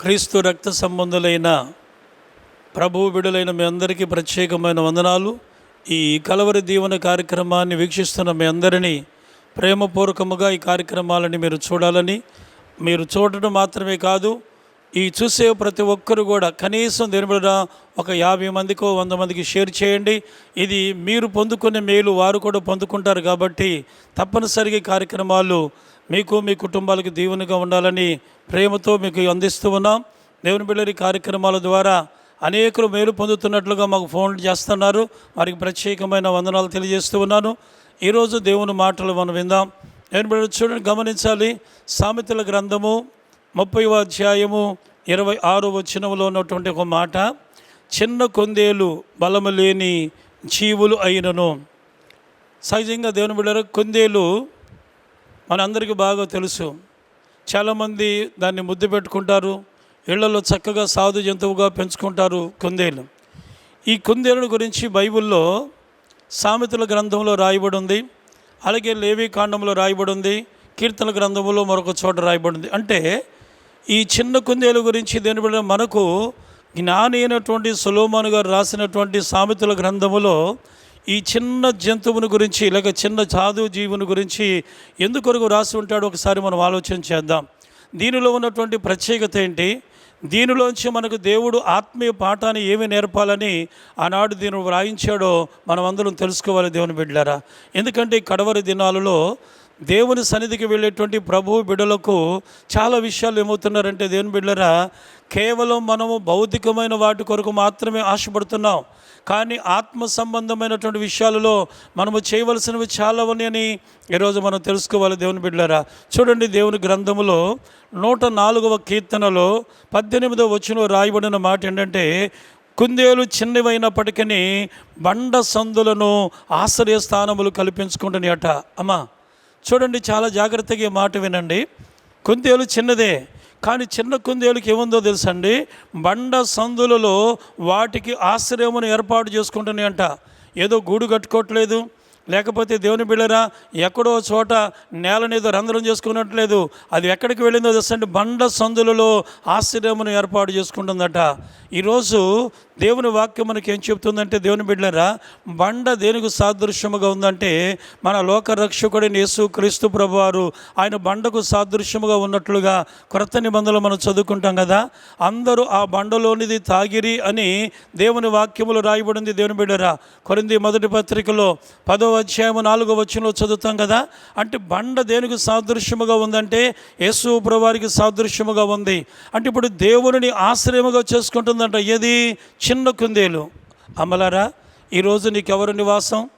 క్రీస్తు రక్త సంబంధులైన ప్రభువు బిడులైన మీ అందరికీ ప్రత్యేకమైన వందనాలు. ఈ కలవరి దీవెన కార్యక్రమాన్ని వీక్షిస్తున్న మీ అందరినీ ప్రేమపూర్వకముగా ఈ కార్యక్రమాలని మీరు చూడాలని. మీరు చూడటం మాత్రమే కాదు ఈ చూసే ప్రతి ఒక్కరు కూడా కనీసం దీని ఒక యాభై మందికో వంద మందికి షేర్ చేయండి. ఇది మీరు పొందుకునే మేలు వారు కూడా పొందుకుంటారు కాబట్టి తప్పనిసరిగా కార్యక్రమాలు మీకు మీ కుటుంబాలకు దీవెనగా ఉండాలని ప్రేమతో మీకు అందిస్తూ ఉన్నాం. దేవుని బిళ్ళరి కార్యక్రమాల ద్వారా అనేకులు మేలు పొందుతున్నట్లుగా మాకు ఫోన్ చేస్తున్నారు. వారికి ప్రత్యేకమైన వందనాలు తెలియజేస్తూ ఉన్నాను. ఈరోజు దేవుని మాటలు మనం విందాం. దేవుని చూడండి గమనించాలి. సామెతల గ్రంథము ముప్పై అధ్యాయము ఇరవై ఆరు వచనంలో ఉన్నటువంటి ఒక మాట చిన్న కొందేలు బలము లేని జీవులు అయినను. సహజంగా దేవుని బిడ్డలు కొందేలు మనందరికీ బాగా తెలుసు. చాలామంది దాన్ని ముద్దు పెట్టుకుంటారు ఇళ్ళలో చక్కగా సాధు జంతువుగా పెంచుకుంటారు కుందేలు. ఈ కుందేలు గురించి బైబిల్లో సామెతల గ్రంథంలో రాయబడి ఉంది అలాగే లేవి కాండంలో రాయబడి ఉంది కీర్తన గ్రంథంలో మరొక చోట రాయబడి ఉంది అంటే ఈ చిన్న కుందేలు గురించి దేని బిడ్డ మనకు జ్ఞాని అయినటువంటి సులోమాను గారు రాసినటువంటి సామెతల గ్రంథములో ఈ చిన్న జంతువుని గురించి లేక చిన్న సాధు జీవుని గురించి ఎందుకొరకు రాసి ఉంటాడో ఒకసారి మనం ఆలోచన చేద్దాం. దీనిలో ఉన్నటువంటి ప్రత్యేకత ఏంటి? దీనిలోంచి మనకు దేవుడు ఆత్మీయ పాఠాన్ని ఏమి నేర్పాలని ఆనాడు దీని వ్రాయించాడో మనం అందరం తెలుసుకోవాలి దేవుని బిడ్డారా ఎందుకంటే కడవరి దినాలలో దేవుని సన్నిధికి వెళ్ళేటువంటి ప్రభు బిడలకు చాలా విషయాలు ఏమవుతున్నారంటే దేవుని బిడ్డరా కేవలం మనము భౌతికమైన వాటి కొరకు మాత్రమే ఆశపడుతున్నాం. కానీ ఆత్మ సంబంధమైనటువంటి విషయాలలో మనము చేయవలసినవి చాలా ఉన్నాయని ఈరోజు మనం తెలుసుకోవాలి దేవుని బిడ్డలారా. చూడండి దేవుని గ్రంథములో నూట నాలుగవ కీర్తనలో పద్దెనిమిదవ వచ్చిన రాయబడిన మాట ఏంటంటే కుందేలు చిన్నవైనప్పటికీ బండ సందులను ఆశ్రయ స్థానములు కల్పించుకుంటున్నాయి అట అమ్మా చూడండి చాలా జాగ్రత్తగా ఈ మాట వినండి. కుందేలు చిన్నదే కానీ చిన్న కుందేలుకి ఏముందో తెలుసండి? బండ సందులలో వాటికి ఆశ్రయమును ఏర్పాటు చేసుకుంటున్నాయంట. ఏదో గూడు కట్టుకోవట్లేదు లేకపోతే దేవుని బిళ్ళరా ఎక్కడో చోట నేలనేదో రంధ్రం చేసుకున్నట్లేదు. అది ఎక్కడికి వెళ్ళిందో తెలుసండి? బండ సందులలో ఆశ్చర్యమును ఏర్పాటు చేసుకుంటుందట. ఈరోజు దేవుని వాక్యం మనకి ఏం చెప్తుందంటే దేవుని బిడ్డరా బండ దేనికి సాదృశ్యముగా ఉందంటే మన లోక రక్షకుడిని యేసు క్రీస్తు ప్రభువారు ఆయన బండకు సాదృశ్యముగా ఉన్నట్లుగా క్రొత్త నిబంధనలు మనం చదువుకుంటాం కదా? అందరూ ఆ బండలోనిది తాగిరి అని దేవుని వాక్యములు రాయబడింది దేవుని బిడ్డరా కొరింది మొదటి పత్రికలో పదో అధ్యాయము నాలుగో వచ్చంలో చదువుతాం కదా? అంటే బండ దేనికి సాదృశ్యముగా ఉందంటే యేసు ప్రభువారికి సాదృశ్యముగా ఉంది. అంటే ఇప్పుడు దేవుని ఆశ్రయముగా చేసుకుంటుందంట ఏది? చిన్న కుందేలు. అమలారా ఈరోజు నీకెవరు నివాసం?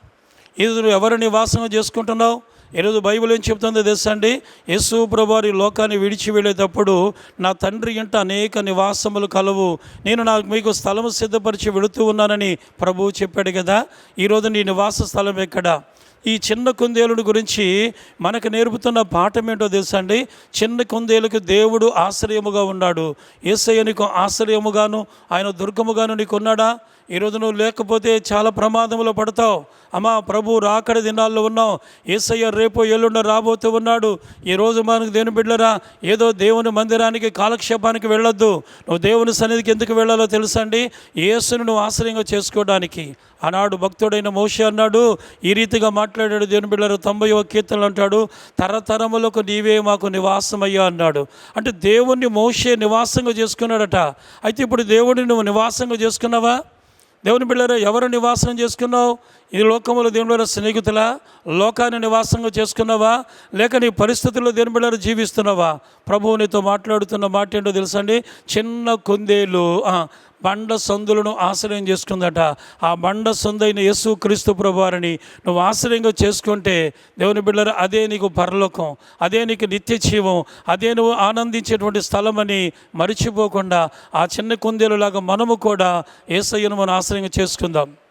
ఈరోజు ఎవరు నివాసం చేసుకుంటున్నావు? ఈరోజు బైబిల్ ఏం చెప్తుందో తెలుసా అండి యేసు ప్రభువారి లోకాన్ని విడిచి వెళ్ళేటప్పుడు నా తండ్రి ఇంట అనేక నివాసములు కలవు. నేను నాకు మీకు స్థలము సిద్ధపరిచి వెళుతూ ఉన్నానని ప్రభువు చెప్పాడు కదా? ఈరోజు నీ నివాస స్థలం ఎక్కడ? ఈ చిన్న కుందేలుడు గురించి మనకు నేర్పుతున్న పాఠం ఏంటో తెలుసా అండి చిన్న కుందేలుకు దేవుడు ఆశ్రయముగా ఉన్నాడు. ఏసయ్య నీకు ఆశ్రయముగాను ఆయన దుర్గముగాను నీకున్నాడా? ఈరోజు నువ్వు లేకపోతే చాలా ప్రమాదంలో పడతావు. అమ్మా ప్రభు రాకడ దినాల్లో ఉన్నావు. ఏసయ్య రేపు ఎల్లుండ రాబోతూ ఉన్నాడు. ఈరోజు మనకు దేని బిడ్డరా ఏదో దేవుని మందిరానికి కాలక్షేపానికి వెళ్ళొద్దు. నువ్వు దేవుని సన్నిధికి ఎందుకు వెళ్ళాలో తెలుసండి? యేసును నువ్వు ఆశ్రయంగా చేసుకోవడానికి. ఆనాడు భక్తుడైన మోషే అన్నాడు ఈ రీతిగా మాట్లాడాడు దేవుని బిడ్డలు తొంభై కీర్తనలు అంటాడు తరతరములకు నీవే మాకు నివాసమయ్యా అన్నాడు. అంటే దేవుణ్ణి మోషే నివాసంగా చేసుకున్నాడట. అయితే ఇప్పుడు దేవుడిని నువ్వు నివాసంగా చేసుకున్నావా? దేవుని బిళ్ళరా ఎవరు నివాసం చేసుకున్నావు? ఈ లోకంలో దేవుని స్నేహితుల? లోకాన్ని నివాసంగా చేసుకున్నావా? లేక నీ పరిస్థితుల్లో దేని బిళ్ళర జీవిస్తున్నావా? ప్రభువు నీతో మాట్లాడుతున్న మాట ఏంటో తెలుసండి? చిన్న కుందేలు బండ సందులను ఆశ్రయం చేసుకుందట. ఆ బండ సందైన యేసు క్రీస్తు ప్రభువారిని నువ్వు ఆశ్రయంగా చేసుకుంటే దేవుని బిడ్డలు అదే నీకు పరలోకం అదే నీకు నిత్య జీవం అదే నువ్వు ఆనందించేటువంటి స్థలమని మరిచిపోకుండా ఆ చిన్న కుందేలులాగా మనము కూడా ఏసయ్యను మనం ఆశ్రయంగా చేసుకుందాం.